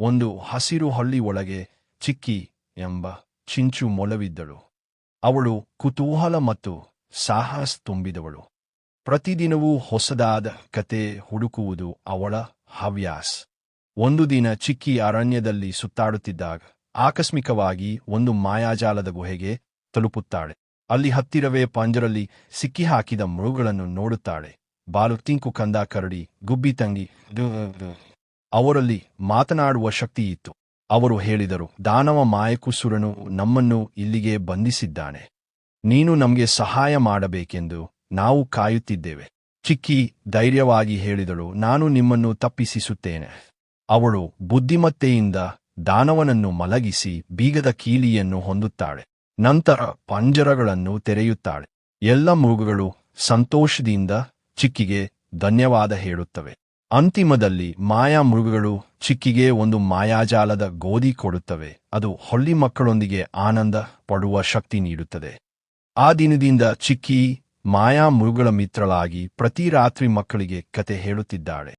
ಒಂದು ಹಸಿರು ಹಳ್ಳಿ ಒಳಗೆ ಚಿಕ್ಕಿ ಎಂಬ ಚಿಂಚು ಮೊಲವಿದ್ದಳು. ಅವಳು ಕುತೂಹಲ ಮತ್ತು ಸಾಹಸ ತುಂಬಿದವಳು. ಪ್ರತಿದಿನವೂ ಹೊಸದಾದ ಕತೆ ಹುಡುಕುವುದು ಅವಳ ಹವ್ಯಾಸ. ಒಂದು ದಿನ ಚಿಕ್ಕಿ ಅರಣ್ಯದಲ್ಲಿ ಸುತ್ತಾಡುತ್ತಿದ್ದಾಗ ಆಕಸ್ಮಿಕವಾಗಿ ಒಂದು ಮಾಯಾಜಾಲದ ಗುಹೆಗೆ ತಲುಪುತ್ತಾಳೆ. ಅಲ್ಲಿ ಹತ್ತಿರವೇ ಪಂಜರಲ್ಲಿ ಸಿಕ್ಕಿಹಾಕಿದ ಮೃಗಗಳನ್ನು ನೋಡುತ್ತಾಳೆ. ಬಾಲು ತಿಂಕು ಕಂದ ಕರಡಿ ಗುಬ್ಬಿ ತಂಗಿ ಅವರಲ್ಲಿ ಮಾತನಾಡುವ ಶಕ್ತಿಯಿತ್ತು ಅವರು ಹೇಳಿದರು, ದಾನವ ಮಾಯಕುಸುರನು ನಮ್ಮನ್ನು ಇಲ್ಲಿಗೆ ಬಂಧಿಸಿದ್ದಾನೆ. ನೀನು ನಮಗೆ ಸಹಾಯ ಮಾಡಬೇಕೆಂದು ನಾವು ಕಾಯುತ್ತಿದ್ದೇವೆ. ಚಿಕ್ಕಿ ಧೈರ್ಯವಾಗಿ ಹೇಳಿದಳು, ನಾನು ನಿಮ್ಮನ್ನು ತಪ್ಪಿಸಿಸುತ್ತೇನೆ. ಅವಳು ಬುದ್ಧಿಮತ್ತೆಯಿಂದ ದಾನವನನ್ನು ಮಲಗಿಸಿ ಬೀಗದ ಕೀಲಿಯನ್ನು ಹೊಂದುತ್ತಾಳೆ. ನಂತರ ಪಂಜರಗಳನ್ನು ತೆರೆಯುತ್ತಾಳೆ. ಎಲ್ಲ ಮೃಗಗಳು ಸಂತೋಷದಿಂದ ಚಿಕ್ಕಿಗೆ ಧನ್ಯವಾದ ಹೇಳುತ್ತವೆ. ಅಂತಿಮದಲ್ಲಿ ಮಾಯಾ ಮೃಗಗಳು ಚಿಕ್ಕಿಗೆ ಒಂದು ಮಾಯಾಜಾಲದ ಗೋಧಿ ಕೊಡುತ್ತವೆ. ಅದು ಹೊಳ್ಳಿ ಮಕ್ಕಳೊಂದಿಗೆ ಆನಂದ ಪಡುವ ಶಕ್ತಿ ನೀಡುತ್ತದೆ. ಆ ದಿನದಿಂದ ಚಿಕ್ಕಿ ಮಾಯಾ ಮೃಗಗಳ ಮಿತ್ರಳಾಗಿ ಪ್ರತಿ ರಾತ್ರಿ ಮಕ್ಕಳಿಗೆ ಕತೆ ಹೇಳುತ್ತಿದ್ದಾಳೆ.